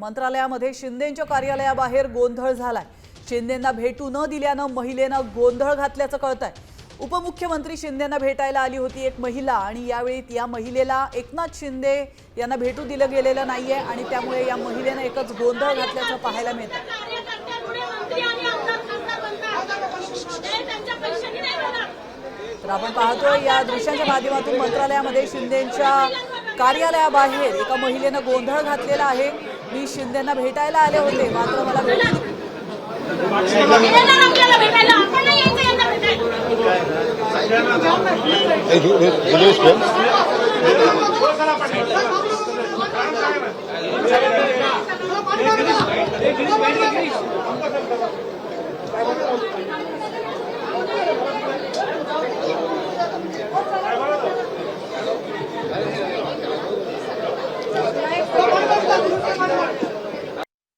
मंत्रालयामध्ये शिंदेच्या कार्यालयाबाहेर गोंधळ झालाय. शिंदेंना भेटू न दिल्यानं महिलेनं गोंधळ घातल्याचं कळतंय. उपमुख्यमंत्री शिंदेंना भेटायला आली होती एक महिला आणि यावेळी या महिलेला एकनाथ शिंदे यांना भेटू दिलं गेलेलं नाहीये आणि त्यामुळे या महिलेनं एकच गोंधळ घातल्याचं पाहायला मिळतं तर आपण पाहतोय या दृश्यांच्या माध्यमातून मंत्रालयामध्ये शिंदेच्या कार्यालयाबाहेर एका महिलेनं गोंधळ घातलेला आहे. मी शिंदेना भेटायला आले होते. मात्र मला